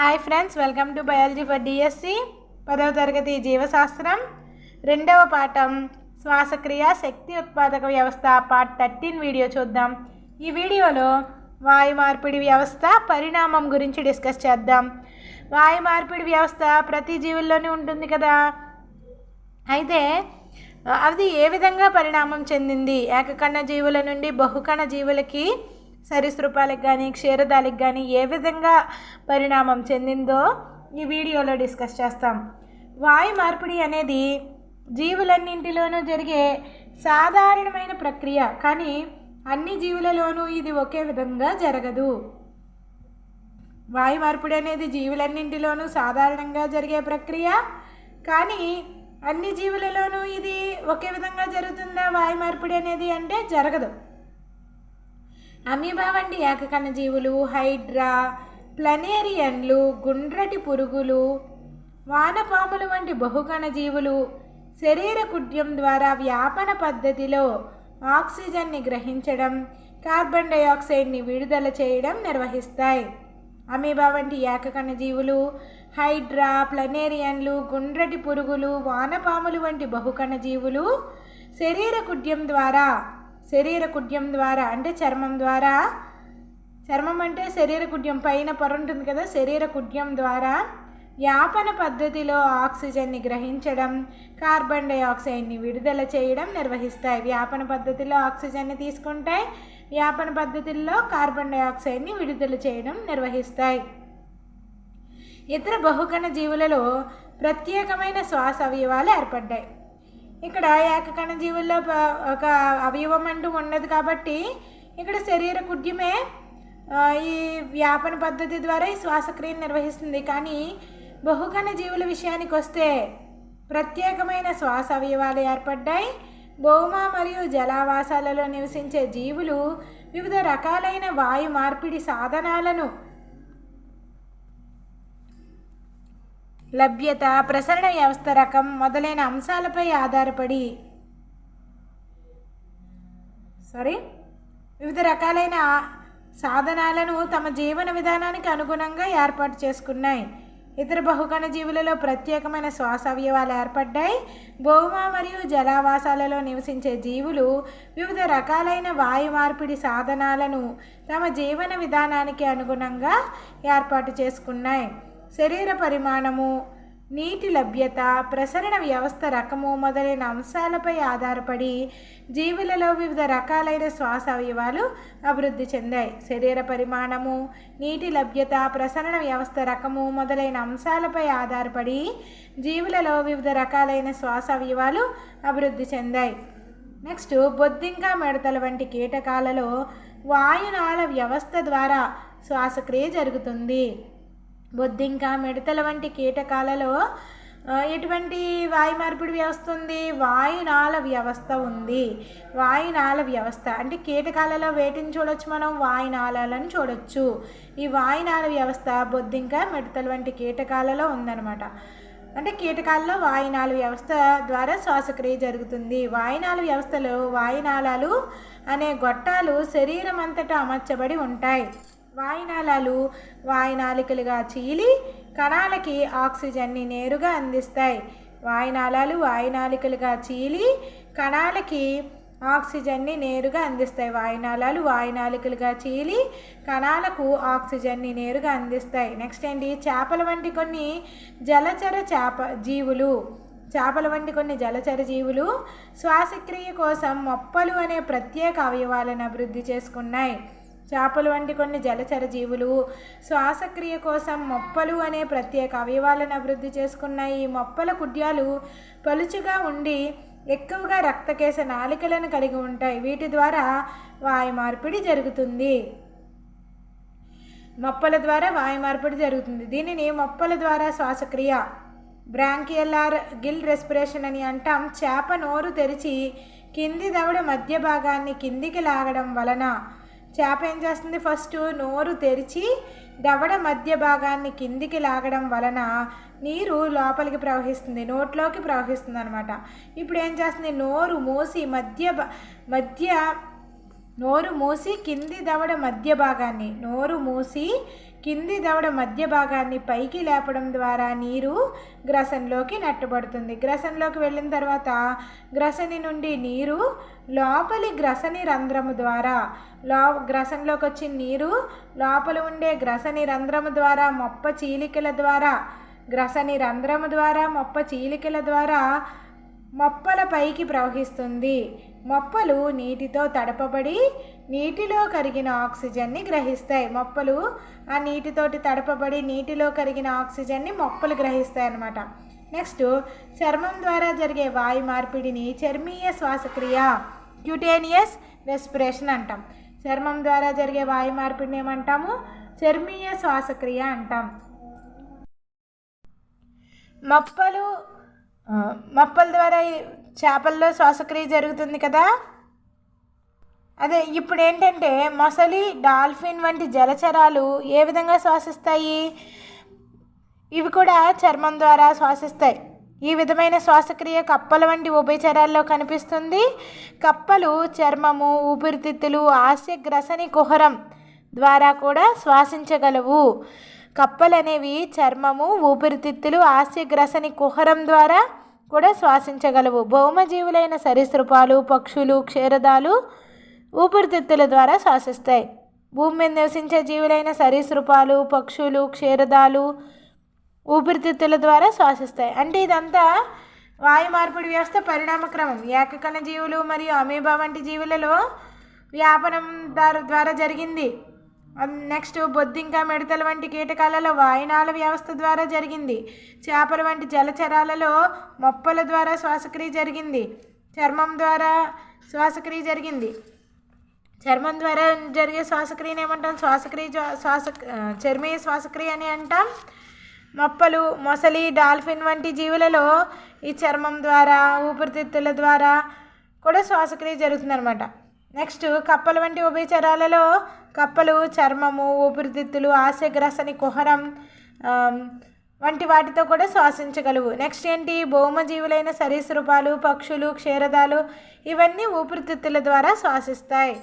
Hi friends welcome to biology for DSC పదవ తరగతి జీవశాస్త్రం. రెండవ పాఠం శ్వాసక్రియ శక్తి ఉత్పాదక వ్యవస్థ పార్ట్ థర్టీన్ వీడియో చూద్దాం. ఈ వీడియోలో వాయు మార్పిడి వ్యవస్థ పరిణామం గురించి డిస్కస్ చేద్దాం. వాయు మార్పిడి వ్యవస్థ ప్రతి జీవుల్లోనే ఉంటుంది కదా? అయితే అది ఏ విధంగా పరిణామం చెందింది? ఏకకణ జీవుల నుండి బహుకణ జీవులకి సరీసృపాలకు కానీ క్షీరదాలకు కానీ ఏ విధంగా పరిణామం చెందిందో ఈ వీడియోలో డిస్కస్ చేస్తాం. వాయు మార్పిడి అనేది జీవులన్నింటిలోనూ జరిగే సాధారణమైన ప్రక్రియ కానీ అన్ని జీవులలోనూ ఇది ఒకే విధంగా జరగదు. వాయు మార్పిడి అనేది జీవులన్నింటిలోనూ సాధారణంగా జరిగే ప్రక్రియ కానీ అన్ని జీవులలోనూ ఇది ఒకే విధంగా జరుగుతుందా? వాయు మార్పిడి అనేది అంటే జరగదు. అమీబా వంటి ఏకకణ జీవులు హైడ్రా ప్లనేరియన్లు గుండ్రటి పురుగులు వానపాములు వంటి బహుకణ జీవులు. శరీర కుడ్యం ద్వారా వ్యాపన పద్ధతిలో ఆక్సిజన్ని గ్రహించడం కార్బన్ డైఆక్సైడ్ని విడుదల చేయడం నిర్వహిస్తాయి. అమీబా వంటి ఏకకణ జీవులు హైడ్రా ప్లనేరియన్లు గుండ్రటి పురుగులు వానపాములు వంటి బహుకణ జీవులు శరీర కుడ్యం ద్వారా శరీర కుడ్యం ద్వారా అంటే చర్మం ద్వారా. చర్మం అంటే శరీర కుడ్యం పైన పొర ఉంటుంది కదా శరీర కుడ్యం ద్వారా యాపన పద్ధతిలో ఆక్సిజన్ని గ్రహించడం కార్బన్ డైఆక్సైడ్ని విడుదల చేయడం నిర్వహిస్తాయి. వ్యాపన పద్ధతిలో ఆక్సిజన్ని తీసుకుంటాయి వ్యాపన పద్ధతుల్లో కార్బన్ డైఆక్సైడ్ని విడుదల చేయడం నిర్వహిస్తాయి. ఇతర బహుకణ జీవులలో ప్రత్యేకమైన శ్వాస అవయవాలు ఏర్పడ్డాయి. ఇక్కడ ఏకకణ జీవుల్లో ఒక అవయవం అంటూ ఉండదు కాబట్టి ఇక్కడ శరీర కుడ్యమే ఈ వ్యాపన పద్ధతి ద్వారా ఈ శ్వాసక్రియను నిర్వహిస్తుంది. కానీ బహుకణ జీవుల విషయానికి వస్తే ప్రత్యేకమైన శ్వాస అవయవాలు ఏర్పడ్డాయి. భౌమ మరియు జలావాసాలలో నివసించే జీవులు వివిధ రకాలైన వాయు మార్పిడి సాధనాలను లభ్యత ప్రసరణ వ్యవస్థ రకం మొదలైన అంశాలపై ఆధారపడి సారీ వివిధ రకాలైన సాధనాలను తమ జీవన విధానానికి అనుగుణంగా ఏర్పాటు చేసుకున్నాయి. ఇతర బహుకణ జీవులలో ప్రత్యేకమైన శ్వాస అవయవాలు ఏర్పడ్డాయి. భౌమ మరియు జలావాసాలలో నివసించే జీవులు వివిధ రకాలైన వాయు మార్పిడి సాధనాలను తమ జీవన విధానానికి అనుగుణంగా ఏర్పాటు చేసుకున్నాయి. శరీర పరిమాణము నీటి లభ్యత ప్రసరణ వ్యవస్థ రకము మొదలైన అంశాలపై ఆధారపడి జీవులలో వివిధ రకాలైన శ్వాస అవయవాలు అభివృద్ధి చెందాయి. శరీర పరిమాణము నీటి లభ్యత ప్రసరణ వ్యవస్థ రకము మొదలైన అంశాలపై ఆధారపడి జీవులలో వివిధ రకాలైన శ్వాస అవయవాలు అభివృద్ధి చెందాయి. నెక్స్ట్ బొద్దింక మిడతల వంటి కీటకాలలో వాయునాళ వ్యవస్థ ద్వారా శ్వాసక్రియ జరుగుతుంది. బొద్దింక మిడతల వంటి కీటకాలలో ఎటువంటి వాయు మార్పిడి వ్యవస్థ ఉంది వాయునాళ వ్యవస్థ ఉంది. వాయునాళ వ్యవస్థ. అంటే కీటకాలలో వేటిని చూడొచ్చు మనం? వాయునాళాలను చూడొచ్చు. ఈ వాయునాళ వ్యవస్థ బొద్దింక మిడతల వంటి కీటకాలలో ఉందన్నమాట. అంటే కీటకాల్లో వాయునాళ వ్యవస్థ ద్వారా శ్వాసక్రియ జరుగుతుంది. వాయునాళ వ్యవస్థలో వాయునాళాలు అనే గొట్టాలు శరీరం అంతటా అమర్చబడి ఉంటాయి. వాయునాళాలు వాయునాళికలుగా చీలి కణాలకి ఆక్సిజన్ని నేరుగా అందిస్తాయి. వాయునాళాలు వాయునాళికలుగా చీలి కణాలకి ఆక్సిజన్ని నేరుగా అందిస్తాయి. వాయునాళాలు వాయునాళికలుగా చీలి కణాలకు ఆక్సిజన్ని నేరుగా అందిస్తాయి. నెక్స్ట్ ఏంటి? చేపల వంటి కొన్ని జలచర చేప జీవులు చేపల వంటి కొన్ని జలచర జీవులు శ్వాసక్రియ కోసం మొప్పలు అనే ప్రత్యేక అవయవాలను అభివృద్ధి చేసుకున్నాయి. చేపలు వంటి కొన్ని జలచర జీవులు. శ్వాసక్రియ కోసం మొప్పలు అనే ప్రత్యేక అవయవాలను అభివృద్ధి చేసుకున్నాయి ఈ మొప్పల కుడ్యాలు పలుచుగా ఉండి ఎక్కువగా రక్తకేశ నాలికలను కలిగి ఉంటాయి. వీటి ద్వారా వాయు మార్పిడి జరుగుతుంది. మొప్పల ద్వారా వాయు మార్పిడి జరుగుతుంది. దీనిని మొప్పల ద్వారా శ్వాసక్రియ బ్రాంకియల్లార్ గిల్ రెస్పిరేషన్ అని అంటాం. చేప నోరు తెరిచి కింది దవడ మధ్య భాగాన్ని కిందికి లాగడం వలన చేప ఏం చేస్తుంది ఫస్ట్ నోరు తెరిచి దవడ మధ్య భాగాన్ని కిందికి లాగడం వలన నీరు లోపలికి ప్రవహిస్తుంది నోట్లోకి ప్రవహిస్తుంది అనమాట ఇప్పుడు ఏం చేస్తుంది? నోరు మూసి మధ్య భా- మధ్య నోరు మూసి కింది దవడ మధ్య భాగాన్ని నోరు మూసి కింది దవడ మధ్య భాగాన్ని పైకి లేపడం ద్వారా నీరు గ్రసంలోకి నెట్టబడుతుంది. గ్రసంలోకి వెళ్ళిన తర్వాత గ్రసని నుండి నీరు లోపలి గ్రసని రంధ్రము ద్వారా లో గ్రసంలోకి వచ్చిన నీరు లోపల ఉండే గ్రసని రంధ్రము ద్వారా మొప్ప చీలికల ద్వారా గ్రసని రంధ్రము ద్వారా మొప్ప చీలికల ద్వారా మొప్పల పైకి ప్రవహిస్తుంది. మొప్పలు నీటితో తడపబడి నీటిలో కరిగిన ఆక్సిజన్ని గ్రహిస్తాయి. మొప్పలు ఆ నీటితోటి తడపబడి నీటిలో కరిగిన ఆక్సిజన్ని మొప్పలు గ్రహిస్తాయి అన్నమాట నెక్స్ట్ చర్మం ద్వారా జరిగే వాయు మార్పిడిని చర్మీయ శ్వాసక్రియ క్యూటేనియస్ రెస్పిరేషన్ అంటాం. చర్మం ద్వారా జరిగే వాయు మార్పిడిని ఏమంటాము? చర్మీయ శ్వాసక్రియ అంటాం. మొప్పలు మప్పల ద్వారా చేపల్లో శ్వాసక్రియ జరుగుతుంది కదా? అదే ఇప్పుడు ఏంటంటే మొసలి డాల్ఫిన్ వంటి జలచరాలు ఏ విధంగా శ్వాసిస్తాయి? ఇవి కూడా చర్మం ద్వారా శ్వాసిస్తాయి. ఈ విధమైన శ్వాసక్రియ కప్పల వంటి ఉభయచరాల్లో కనిపిస్తుంది. కప్పలు చర్మము ఊపిరితిత్తులు ఆస్య గ్రసని కుహరం ద్వారా కూడా శ్వాసించగలవు. కప్పలనేవి చర్మము ఊపిరితిత్తులు ఆస్యగ్రసని కుహరం ద్వారా కూడా శ్వాసించగలవు. భౌమజీవులైన సరీసృపాలు పక్షులు క్షీరదాలు ఊపిరితిత్తుల ద్వారా శ్వాసిస్తాయి. భూమి మీద నివసించే జీవులైన సరీసృపాలు పక్షులు క్షీరదాలు ఊపిరితిత్తుల ద్వారా శ్వాసిస్తాయి. అంటే ఇదంతా వాయు మార్పిడి వ్యవస్థ పరిణామక్రమం ఏకకణ జీవులు మరియు అమీబా వంటి జీవులలో వ్యాపనం ద్వారా జరిగింది. నెక్స్ట్ బొద్దింక మిడతల వంటి కీటకాలలో వాయునాళ వ్యవస్థ ద్వారా జరిగింది. చేపల వంటి జలచరాలలో మొప్పల ద్వారా శ్వాసక్రియ జరిగింది. చర్మం ద్వారా శ్వాసక్రియ జరిగింది. చర్మం ద్వారా జరిగే శ్వాసక్రియని ఏమంటాం? శ్వాసక్రియ శ్వాస చర్మీయ శ్వాసక్రియ అని అంటాం. మొప్పలు మొసలి డాల్ఫిన్ వంటి జీవులలో ఈ చర్మం ద్వారా ఊపిరితిత్తుల ద్వారా కూడా శ్వాసక్రియ జరుగుతుందన్నమాట. నెక్స్ట్ కప్పల వంటి ఉభయచరాలలో కప్పలు చర్మము ఊపిరితిత్తులు ఆశగ్రసని కుహరం వంటి వాటితో కూడా శ్వాసించగలవు. నెక్స్ట్ ఏంటి? భౌమజీవులైన సరీసృపాలు పక్షులు క్షీరదాలు ఇవన్నీ ఊపిరితిత్తుల ద్వారా శ్వాసిస్తాయి.